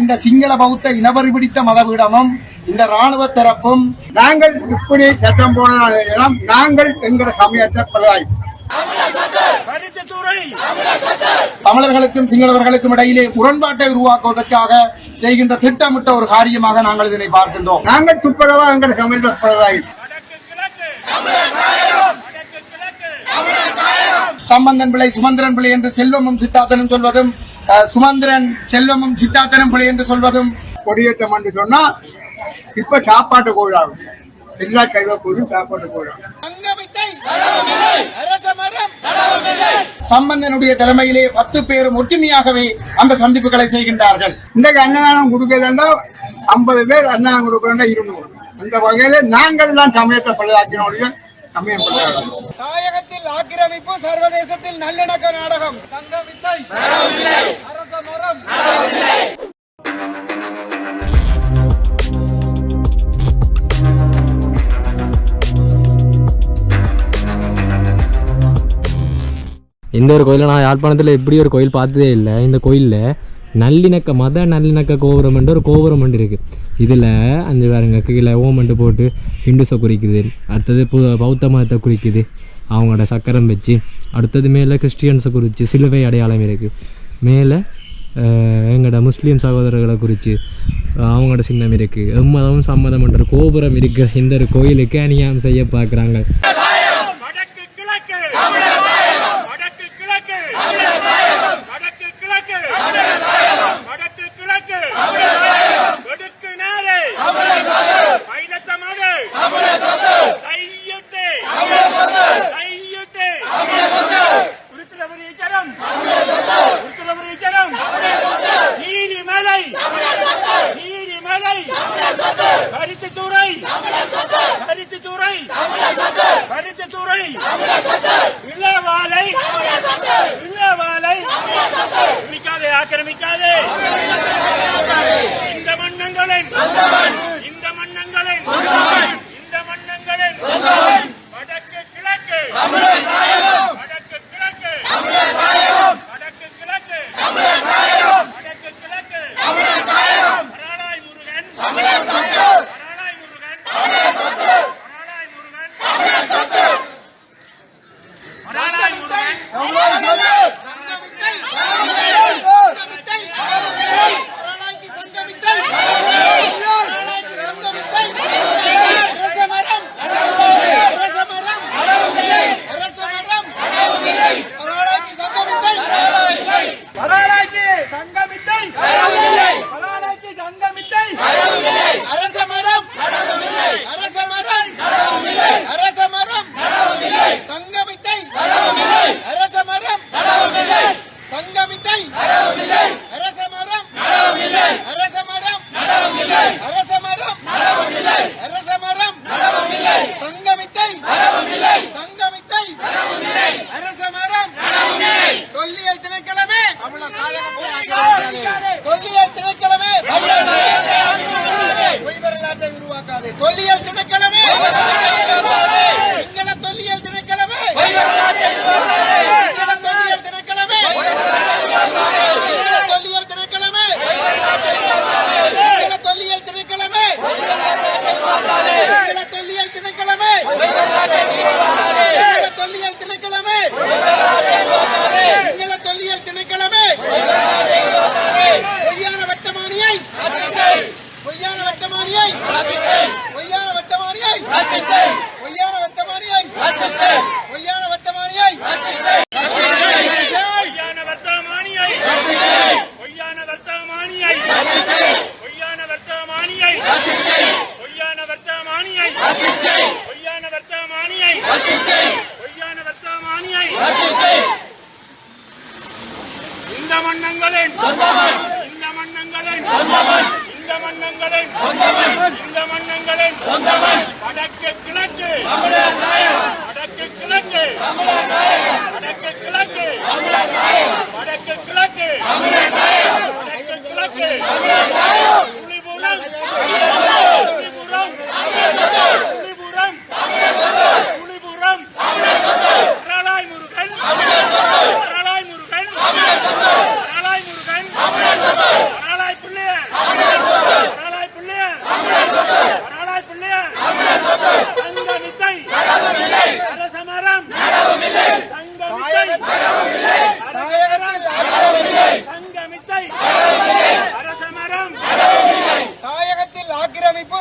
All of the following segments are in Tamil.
இந்த சிங்கள பௌத்த இனவரி பிடித்த மதபீடமும் இந்த ராணுவ தரப்பும் நாங்கள் இப்படி சட்டம் போனதாலும் நாங்கள் எங்கள் சமயத்தை பருத்தித்துறை தமிழர்களுக்கும் சிங்களவர்களுக்கும் இடையிலே முரண்பாட்டை உருவாக்குவதற்காக செய்கின்ற திட்டமிட்ட ஒரு காரியமாக நாங்கள் இதனை பார்க்கின்றோம். நாங்கள் துப்புரவா எங்கள் சமயத்தை சம்பந்தன் பிள்ளை சுமந்திரன் பிள்ளை என்று செல்வமும் சித்தார்த்தனும் சொல்வதும் சுமந்திரன் செல்வமும் சித்தார்த்தனும் பிள்ளை என்று சொல்வதும் கொடியேற்றம் என்று சொன்னா இப்ப சாப்பாட்டு கோழாகும் எல்லா கைவ கூடும் சாப்பாட்டு கோழாகும் சம்பந்தனுடைய தலைமையிலே பத்து பேரும் ஒற்றுமையாகவே அந்த சந்திப்புகளை செய்கின்றார்கள். இன்றைக்கு அன்னதானம் கொடுக்கலன்னா ஐம்பது பேர் அன்னதானம் கொடுக்கறா இருநூறு. அந்த வகையில நாங்கள் தான் சமயத்தை பழுதாக்கணும் தாயகத்தில் ஆக்கிரமிப்பு சர்வதேசத்தில் நல்லிணக்க நாடகம். இந்த ஒரு கோயிலை நான் யாழ்ப்பாணத்தில் இப்படி ஒரு கோயில் பார்த்ததே இல்லை. இந்த கோயிலில் நல்லிணக்க மத நல்லிணக்க கோபுரம் ஒரு கோபுரம் ஒன்று இருக்குது இதில் அந்த பாருங்க கீழே ஓமண்டு போட்டு ஹிந்துஸை குறிக்குது. அடுத்தது பு பௌத்த மதத்தை குறிக்குது. அவங்களோட சக்கரம் வச்சு அடுத்தது மேலே கிறிஸ்டியன்ஸை குறித்து சிலுவை அடையாளம் இருக்குது மேலே எங்களோட முஸ்லீம் சகோதரர்களை குறித்து அவங்களோட சின்னம் இருக்குது எம்மதமும் சம்மதம் என்ற கோபுரம் இருக்கிற இந்த கோயிலுக்கு அநியாயம் செய்ய பார்க்குறாங்க.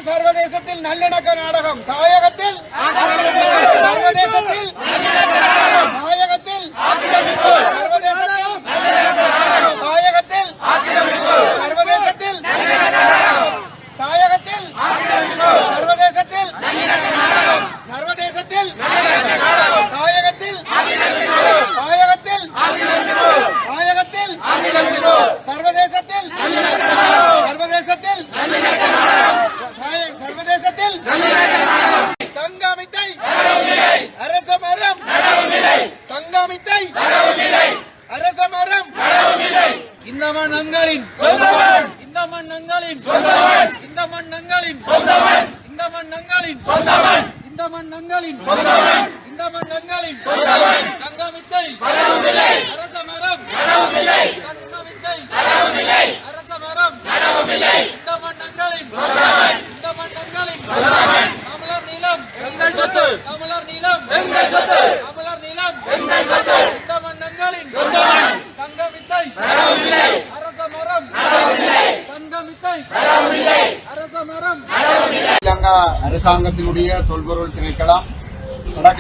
சர்வதேசத்தில் நல்லிணக்க நாடகம் தாயகத்தில். சர்வதேசத்தில்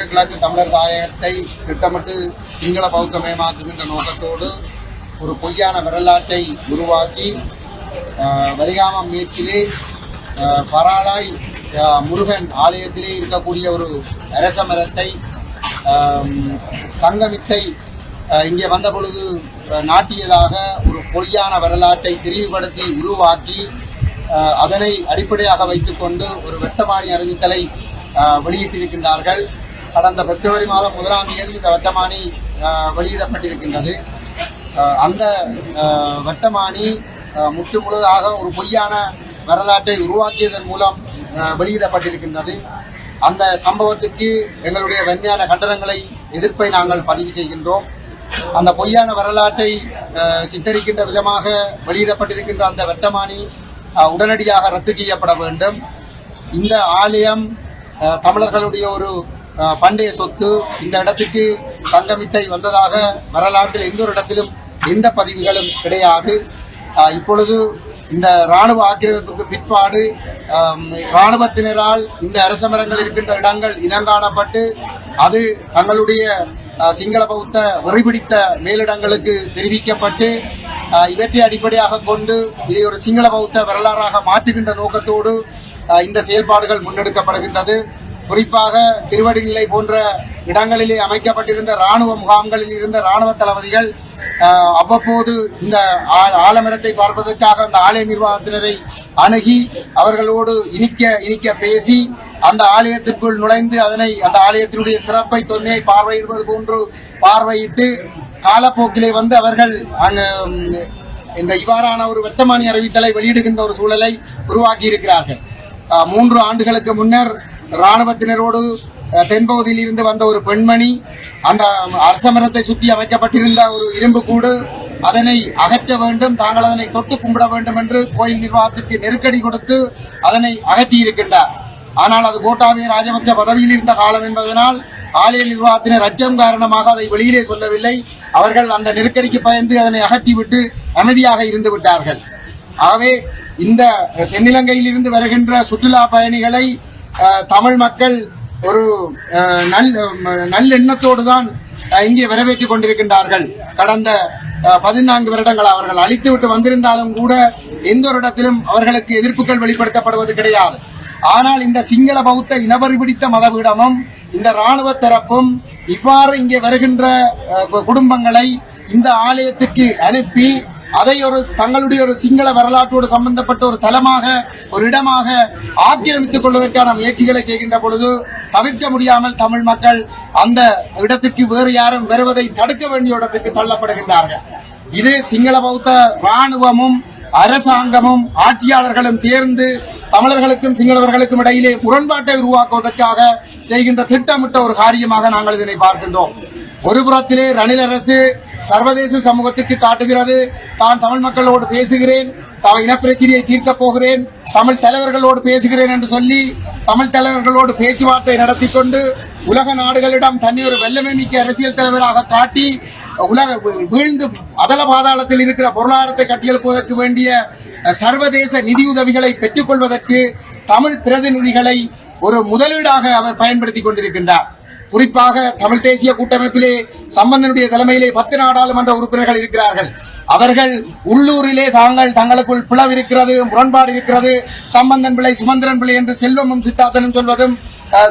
கிழக்கு தமிழர் தாயகத்தை திட்டமிட்டு சிங்கள பௌத்தமயமாக்குகின்ற நோக்கத்தோடு ஒரு பொய்யான வரலாற்றை உருவாக்கி வலிகாமம் மேற்கிலே பராளாய் முருகன் ஆலயத்திலே இருக்கக்கூடிய ஒரு அரச மரத்தை சங்கமித்தை இங்கே வந்த பொழுது நாட்டியதாக ஒரு பொய்யான வரலாற்றை தெளிவுபடுத்தி உருவாக்கி அதனை அடிப்படையாக வைத்துக்கொண்டு ஒரு வெட்டமானி அறிவித்தலை வெளியிட்டிருக்கின்றார்கள். கடந்த பிப்ரவரி மாதம் முதலாம் தேதி இந்த வட்டமானி வெளியிடப்பட்டிருக்கின்றது. அந்த வட்டமானி முற்று முழுதாக ஒரு பொய்யான வரலாற்றை உருவாக்கியதன் மூலம் வெளியிடப்பட்டிருக்கின்றது. அந்த சம்பவத்துக்கு எங்களுடைய வெண்மையான கண்டனங்களை எதிர்ப்பை நாங்கள் பதிவு செய்கின்றோம். அந்த பொய்யான வரலாற்றை சித்தரிக்கின்ற விதமாக வெளியிடப்பட்டிருக்கின்ற அந்த வெட்டமானி உடனடியாக ரத்து செய்யப்பட வேண்டும். இந்த ஆலயம் தமிழர்களுடைய ஒரு பண்டைய சொத்து இந்த இடத்துக்கு சங்கமித்தை வந்ததாக வரலாற்றில் எந்த ஒரு இடத்திலும் எந்த பதிவுகளும் கிடையாது. இப்பொழுது இந்த ராணுவ ஆக்கிரமிப்புக்கு பிற்பாடு இராணுவத்தினரால் இந்த அரச மரங்கள் இருக்கின்ற இடங்கள் இனங்காணப்பட்டு அது தங்களுடைய சிங்கள பௌத்த வெறிபிடித்த மேலிடங்களுக்கு தெரிவிக்கப்பட்டு இவற்றை அடிப்படையாக கொண்டு இதை ஒரு சிங்கள பௌத்த வரலாறாக மாற்றுகின்ற நோக்கத்தோடு இந்த செயல்பாடுகள் முன்னெடுக்கப்படுகின்றது. குறிப்பாக திருவடிநிலை போன்ற இடங்களிலே அமைக்கப்பட்டிருந்த ராணுவ முகாம்களில் இருந்த ராணுவ தளபதிகள் அவ்வப்போது இந்த ஆலமரத்தை பார்ப்பதற்காக அந்த ஆலய நிர்வாகத்தினரை அணுகி அவர்களோடு இனிக்க இனிக்க பேசி அந்த ஆலயத்திற்குள் நுழைந்து அதனை அந்த ஆலயத்தினுடைய சிறப்பை தொன்மையை பார்வையிடுவது போன்று பார்வையிட்டு காலப்போக்கிலே வந்து அவர்கள் அங்கு இந்த இவ்வாறான ஒரு வெத்தமானி அறிவித்தலை வெளியிடுகின்ற ஒரு சூழலை உருவாக்கி இருக்கிறார்கள் மூன்று ஆண்டுகளுக்கு முன்னர் இராணுவத்தினரோடு தென்பகுதியில் இருந்து வந்த ஒரு பெண்மணி அந்த அரச மரத்தை சுற்றி அமைக்கப்பட்டிருந்த ஒரு இரும்பு கூடு அதனை அகற்ற வேண்டும் தாங்கள் அதனை தொட்டு கும்பிட வேண்டும் என்று கோயில் நிர்வாகத்திற்கு நெருக்கடி கொடுத்து அதனை அகற்றியிருக்கின்றார். ஆனால் அது கோட்டாபய ராஜபக்ச பதவியில் இருந்த காலம் என்பதனால் ஆலய நிர்வாகத்தினர் அச்சம் காரணமாக அதை வெளியிலே சொல்லவில்லை. அவர்கள் அந்த நெருக்கடிக்கு பயந்து அதனை அகற்றிவிட்டு அமைதியாக இருந்து விட்டார்கள். ஆகவே இந்த தென்னிலங்கையில் இருந்து வருகின்ற சுற்றுலா பயணிகளை தமிழ் மக்கள் ஒரு நல் நல்லெண்ணத்தோடு தான் இங்கே வரவேற்றுக் கொண்டிருக்கின்றார்கள். கடந்த பதினான்கு வருடங்கள் அவர்கள் அழித்துவிட்டு வந்திருந்தாலும் கூட எந்த ஒரு இடத்திலும் அவர்களுக்கு எதிர்ப்புகள் வெளிப்படுத்தப்படுவது கிடையாது. ஆனால் இந்த சிங்கள பௌத்த இனவரி பிடித்த மதபீடமும் இந்த ராணுவ தரப்பும் இவ்வாறு இங்கே வருகின்ற கு- குடும்பங்களை இந்த ஆலயத்துக்கு அனுப்பி அதை ஒரு தங்களுடைய ஒரு சிங்கள வரலாற்றோடு சம்பந்தப்பட்ட ஒரு தலமாக ஒரு இடமாக ஆக்கிரமித்துக் கொள்வதற்கான முயற்சிகளை செய்கின்ற பொழுது தவிர்க்க முடியாமல் தமிழ் மக்கள் அந்த இடத்துக்கு வேறு யாரும் வருவதை தடுக்க வேண்டிய இடத்துக்கு தள்ளப்படுகின்றார்கள். இது சிங்கள பௌத்த இராணுவமும் அரசாங்கமும் ஆட்சியாளர்களும் சேர்ந்து தமிழர்களுக்கும் சிங்களவர்களுக்கும் இடையிலே முரண்பாட்டை உருவாக்குவதற்காக செய்கின்ற திட்டமிட்ட ஒரு காரியமாக நாங்கள் இதனை பார்க்கின்றோம். ஒரு புறத்திலே ரணில் அரசு சர்வதேச சமூகத்துக்கு காட்டுகிறது. தான் தமிழ் மக்களோடு பேசுகிறேன். தான் இனப்பிரச்சனையை தீர்க்கப் போகிறேன். தமிழ் தலைவர்களோடு பேசுகிறேன் என்று சொல்லி தமிழ் தலைவர்களோடு பேச்சுவார்த்தை நடத்தி கொண்டு உலக நாடுகளிடம் தன்னை ஒரு வெள்ளமை மிக்க அரசியல் தலைவராக காட்டி உலக வீழ்ந்து அதல பாதாளத்தில் இருக்கிற பொருளாதாரத்தை கட்டியெழுப்புவதற்கு வேண்டிய சர்வதேச நிதியுதவிகளை பெற்றுக்கொள்வதற்கு தமிழ் பிரதிநிதிகளை ஒரு முதலீடாக அவர் பயன்படுத்தி கொண்டிருக்கின்றார். குறிப்பாக தமிழ் தேசிய கூட்டமைப்பிலே சம்பந்தனுடைய தலைமையிலே பத்து நாடாளுமன்ற உறுப்பினர்கள் இருக்கிறார்கள். அவர்கள் உள்ளூரிலே தாங்கள் தங்களுக்குள் பிளவு இருக்கிறது முரண்பாடு இருக்கிறது. சம்பந்தன் பிள்ளை சுமந்திரன் பிள்ளை என்று செல்வமும் சித்தார்த்தனும் சொல்வதும்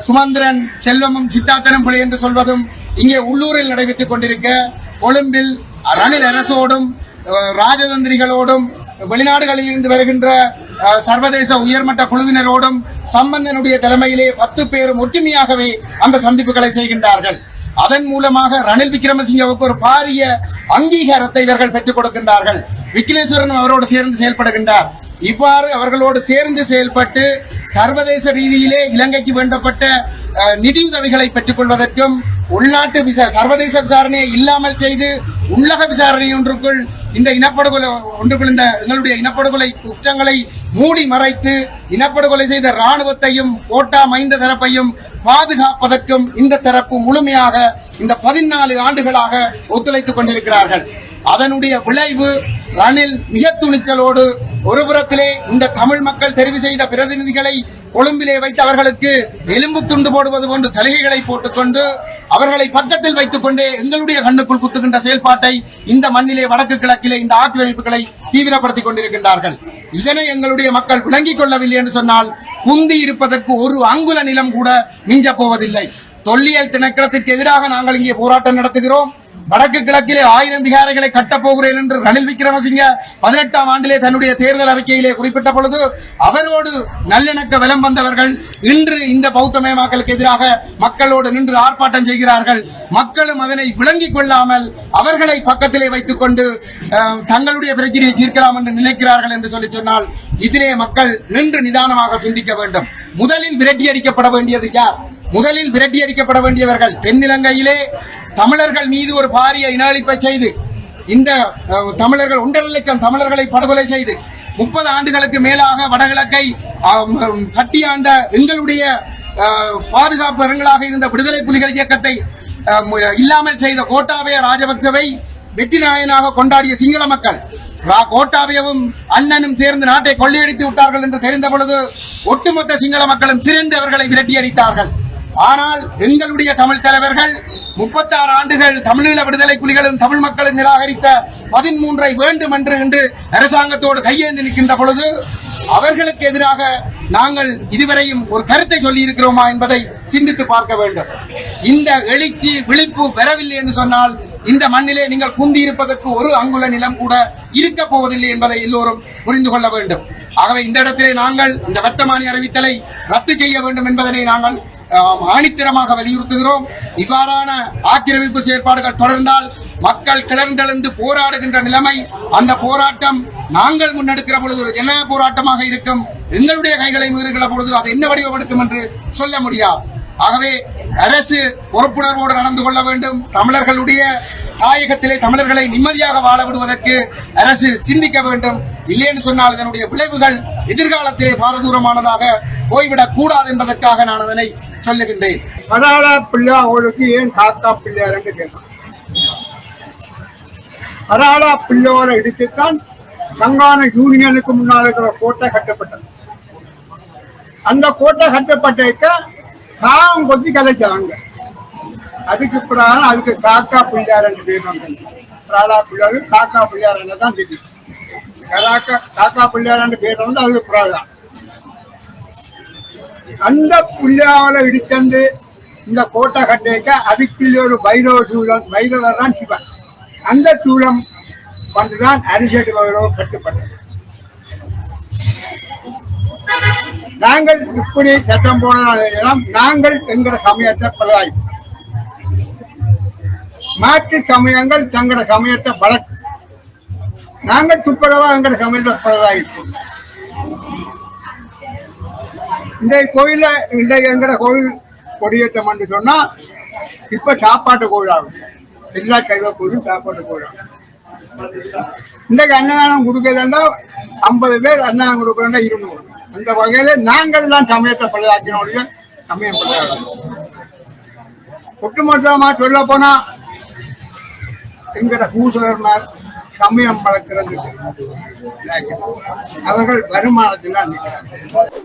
சுமந்திரன் செல்வமும் சித்தார்த்தனும் பிள்ளை என்று சொல்வதும் இங்கே உள்ளூரில் நடைபெற்றுக் கொண்டிருக்க கொழும்பில் ரணில் அரசோடும் ராஜதந்திரிகளோடும் வெளிநாடுகளில் இருந்து வருகின்ற சர்வதேச உயர்மட்ட குழுவினரோடும் சம்பந்தனுடைய தலைமையிலே பத்து பேரும் ஒற்றுமையாகவே அந்த சந்திப்புகளை செய்கின்றார்கள். அதன் மூலமாக ரணில் விக்ரமசிங்கவுக்கு ஒரு பாரிய அங்கீகாரத்தை இவர்கள் பெற்றுக் கொடுக்கின்றார்கள். விக்னேஸ்வரன் அவரோடு சேர்ந்து செயல்படுகின்றார். இவ்வாறு அவர்களோடு சேர்ந்து செயல்பட்டு சர்வதேச ரீதியிலே இலங்கைக்கு வேண்டப்பட்ட நிதியுதவிகளை பெற்றுக் கொள்வதற்கும் உள்நாட்டு விசா சர்வதேச விசாரணையை இல்லாமல் செய்து உள்ளக விசாரணை ஒன்றுக்குள் இந்த இனப்படுகொலை ஒன்றுக்குள் இந்த எங்களுடைய இனப்படுகொலை குற்றங்களை மூடி மறைத்து இனப்படுகொலை செய்த ராணுவத்தையும் கோட்டா மைந்த தரப்பையும் பாதுகாப்பதற்கும் இந்த தரப்பு முழுமையாக இந்த பதினாலு ஆண்டுகளாக ஒத்துழைத்துக் கொண்டிருக்கிறார்கள். அதனுடைய விளைவு ரணில் மிக துணிச்சலோடு ஒருபுறத்திலே இந்த தமிழ் மக்கள் தெரிவு செய்த பிரதிநிதிகளை கொழும்பிலே வைத்து அவர்களுக்கு எலும்பு துண்டு போடுவது போன்று சலுகைகளை போட்டுக்கொண்டு அவர்களை பக்கத்தில் வைத்துக் கொண்டே எங்களுடைய கண்ணுக்குள் குத்துகின்ற செயல்பாட்டை இந்த மண்ணிலே வடக்கு கிழக்கிலே இந்த ஆக்கிரமிப்புகளை தீவிரப்படுத்திக் கொண்டிருக்கின்றார்கள். இதனை எங்களுடைய மக்கள் விளங்கிக் கொள்ளவில்லை என்று சொன்னால் குந்தி இருப்பதற்கு ஒரு அங்குல நிலம் கூட மிஞ்சப் போவதில்லை. தொல்லியல் திணைக்களத்திற்கு எதிராக நாங்கள் இங்கே போராட்டம் நடத்துகிறோம். வடக்கு கிழக்கிலே ஆயிரம் விகாரைகளை கட்டப் போகிறேன் என்று ரணில் விக்ரமசிங்க பதினெட்டாம் ஆண்டிலே தன்னுடைய தேர்தல் அறிக்கையிலே குறிப்பிட்ட பொழுது அவரோடு நல்லிணக்க விலம் வந்தவர்கள் இன்று இந்த பௌத்தமயமாக்கலுக்கு எதிராக மக்களோடு நின்று ஆர்ப்பாட்டம் செய்கிறார்கள். மக்களும் அதனை விளங்கிக் கொள்ளாமல் அவர்களை பக்கத்திலே வைத்துக் கொண்டு தங்களுடைய பிரச்சனையை தீர்க்கலாம் என்று நினைக்கிறார்கள் என்று சொல்லி சொன்னால் இதிலே மக்கள் நின்று நிதானமாக சிந்திக்க வேண்டும். முதலில் விரட்டி அடிக்கப்பட வேண்டியது யார்? முதலில் விரட்டி அடிக்கப்பட வேண்டியவர்கள் தென்னிலங்கையிலே தமிழர்கள் மீது ஒரு பாரிய இனஅழிப்பை செய்து இந்த தமிழர்கள் ஒன்றரை லட்சம் தமிழர்களை படுகொலை செய்து முப்பது ஆண்டுகளுக்கு மேலாக வடகிழக்கை கட்டியாண்ட எங்களுடைய பாதுகாப்பு அரங்களாக இருந்த விடுதலை புலிகள் இயக்கத்தை இல்லாமல் செய்த கோட்டாபய ராஜபக்சவை வெற்றி நாயனாக கொண்டாடிய சிங்கள மக்கள் ரா கோட்டாபயவும் அண்ணனும் சேர்ந்து நாட்டை கொள்ளையடித்து விட்டார்கள் என்று தெரிந்த பொழுது ஒட்டுமொத்த சிங்கள மக்களும் திரண்டு அவர்களை விரட்டி அடித்தார்கள். ஆனால் எங்களுடைய தமிழ் தலைவர்கள் முப்பத்தாறு ஆண்டுகள் தமிழீழ விடுதலை புலிகளும் தமிழ் மக்களும் நிராகரித்த பதிமூன்றை வேண்டும் என்று இன்று அரசாங்கத்தோடு கையேந்து நிற்கின்ற பொழுது அவர்களுக்கு எதிராக நாங்கள் இதுவரையும் ஒரு கருத்தை சொல்லி இருக்கிறோமா என்பதை சிந்தித்து பார்க்க வேண்டும். இந்த எழுச்சி விழிப்பு பெறவில்லை என்று சொன்னால் இந்த மண்ணிலே நீங்கள் குந்தி இருப்பதற்கு ஒரு அங்குல நிலம் கூட இருக்க போவதில்லை என்பதை எல்லோரும் புரிந்து கொள்ள வேண்டும். ஆகவே இந்த இடத்திலே நாங்கள் இந்த வர்த்தமானி அறிவித்தலை ரத்து செய்ய வேண்டும் என்பதனை நாங்கள் ஆணித்தரமாக வலியுறுத்துகிறோம். இவ்வாறான ஆக்கிரமிப்பு செயற்பாடுகள் தொடர்ந்தால் மக்கள் கிளர்ந்தெழுந்து போராடுகின்ற நிலைமை அந்த போராட்டம் நாங்கள் முன்னெடுக்கிற பொழுது ஒரு ஜன போராட்டமாக இருக்கும். எங்களுடைய கைகளை மீறுகிற பொழுது அது என்ன வடிவம் எடுக்கும் என்று சொல்ல முடியாது. ஆகவே அரசு பொறுப்புணர்வோடு நடந்து கொள்ள வேண்டும். தமிழர்களுடைய தாயகத்திலே தமிழர்களை நிம்மதியாக வாழ விடுவதற்கு அரசு சிந்திக்க வேண்டும். இல்லைன்னு சொன்னால் இதனுடைய விளைவுகள் எதிர்காலத்திலே பாரதூரமானதாக போய்விடக் கூடாது என்பதற்காக நான் அதனை சொல்லுகின்றேன். படாளா பிள்ளை அவளுக்கு ஏன் காக்கா பிள்ளையாருன்னு கேட்டான். படாளா பிள்ளையோட இடித்துத்தான் சங்கான யூனியனுக்கு முன்னால் இருக்கிற கோட்டை கட்டப்பட்டது. அந்த கோட்டை கட்டப்பட்டிருக்க காம் கொத்தி கதைச்சாங்க அதுக்கு பிறகு அதுக்கு காக்கா பிள்ளையார் பேர் வந்தது. படாளா பிள்ளையாரு காக்கா பிள்ளையார் தான் தெரியும். காக்கா பிள்ளையார் பேர் வந்து அதுக்கு பிறகுதான். அந்த புள்ளியாவல இடிச்சந்து இந்த கோட்டை கட்டேக்க அதுக்குள்ள ஒரு பைரவ சூழல் பைரவர் தான் சிவன். அந்த சூழம் வந்துதான் அரிசெட்டு பைரவ கட்டுப்பட்டது. நாங்கள் இப்படி சட்டம் போனதாலும் நாங்கள் எங்கட சமயத்தை பலவாய் மாற்று சமயங்கள் தங்களோட சமயத்தை பல நாங்கள் துப்புரவா எங்கட சமயத்தை பலவாயிருப்போம் இந்த கோயில இந்த எங்கட கோயில் கொடியேற்றம் சொன்னா இப்ப சாப்பாட்டு கோயிலாகும். எல்லா சைவ கோயிலும் சாப்பாட்டு கோயிலாகும். இன்றைக்கு அன்னதானம் கொடுக்கறதா ஐம்பது பேர் அன்னதானம் கொடுக்கறதா இருநூறு. அந்த வகையில நாங்கள் தான் சமயத்தை பழுதாக்கினோடைய சமயம் பழுதாகும். ஒட்டுமொத்தமா சொல்ல போனா எங்கட பூசகர்மார் சமயம் வளர்க்கிறது அவர்கள் வருமானத்தில் நிற்கிறார்கள்.